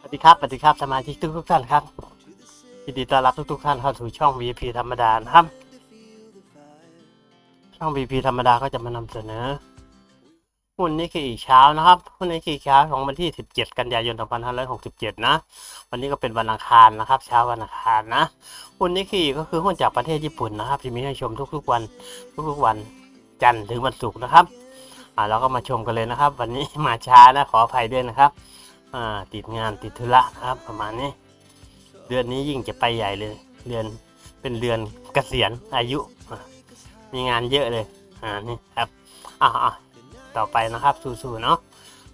สวัสดีครับสวัสดีครับสมาชิกทุกทุกท่านครับยินดีต้อนรับทุกทุกท่านเข้าสู่ช่อง VP ธรรมดานะครับ ช่อง VP ธรรมดาก็จะมานำเสนอหุ้นนี้คืออีกเช้านะครับหุ้นนี้คือเช้าของวันที่ 17 กันยายน 2567 นะ วันนี้ก็เป็นวันอังคารนะครับ เช้าวันอังคารนะหุ้นนี้คือก็คือหุ้นจากประเทศญี่ปุ่นนะครับ ที่มีให้ชมทุกๆวัน ทุกๆวันจันทร์ถึงวันศุกร์นะครับอ่าเราก็มาชมกันเลยนะครับ วันนี้มาช้านะขออภัยด้วยนะครับ อ่าติดงานติดธุระครับประมาณนี้ เดือนนี้ยิ่งจะไปใหญ่เลยเดือนเป็นเดือนเกษียณอายุ มีงานเยอะเลยอ่านี่ครับอ่าอ่าต่อไปนะครับสู้ๆเนาะ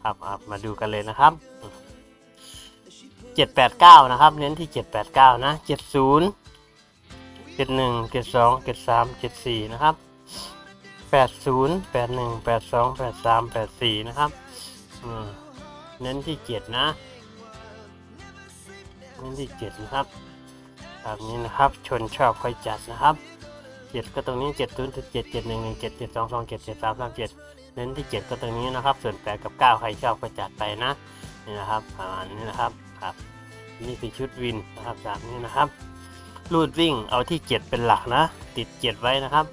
ครับรบมาดูกันเลยนะครับเจ็ดแปดเก้านะครับ เน้นที่เจ็ดแปดเก้านะเจ็ดศูนย์เจ็ดหนึ่งเจ็ดสองเจ็ดสามเจ็ดสี่นะครับแปดศูนย์แปดหนึ่งแปดสองแปดสามแปดสี่นะครับ อืม เน้นที่เจ็ดนะ เน้นที่เจ็ดนะครับแบบนี้นะครับ ชนชอบค่อยจัดนะครับเจ็ดก็ตรงนี้เจ็ดศูนย์เจ็ดเจ็ดหนึ่งหนึ่งเจ็ดเจ็ดสองสองเจ็ดเจ็ดสามสามเจ็ดเน้นที่เจ็ดก็ตรงนี้นะครับ ส่วนแปดกับเก้าใครชอบก็จัดไปนะ นี่นะครับประมาณนี้นะครับครับ นี่คือชุดวินนะครับแบบนี้นะครับ รูดวิ่งเอาที่เจ็ดเป็นหลักนะ ติดเจ็ดไว้นะครับ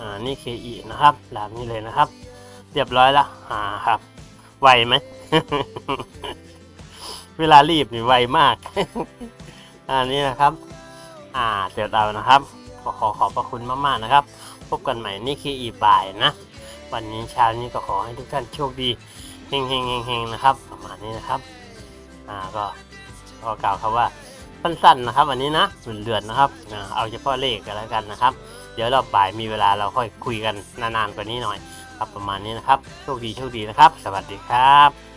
อ่า นี่เคออีนะครับแบบนี้เลยนะครับ เรียบร้อยละอ่าครับ ไวไหม เวลารีบนี่ไวมาก อันนี้นะครับ อ่าเสร็จเอานะครับ ขอขอขอบพระคุณมากๆนะครับ พบกันใหม่นี่คืออีบ่ายนะ วันนี้เช้านี้ก็ขอให้ทุกท่านโชคดีเฮงเฮงเฮงเฮงนะครับ ประมาณนี้นะครับ อ่าก็ก็กล่าวคำว่าสั้นๆนะครับวันนี้นะเดือนๆนะครับเอาเฉพาะเลขกันแล้วกันนะครับ เดี๋ยวรอบบ่ายมีเวลาเราค่อยคุยกันนานๆกว่านี้หน่อย ครับประมาณนี้นะครับ โชคดีโชคดีนะครับ สวัสดีครับ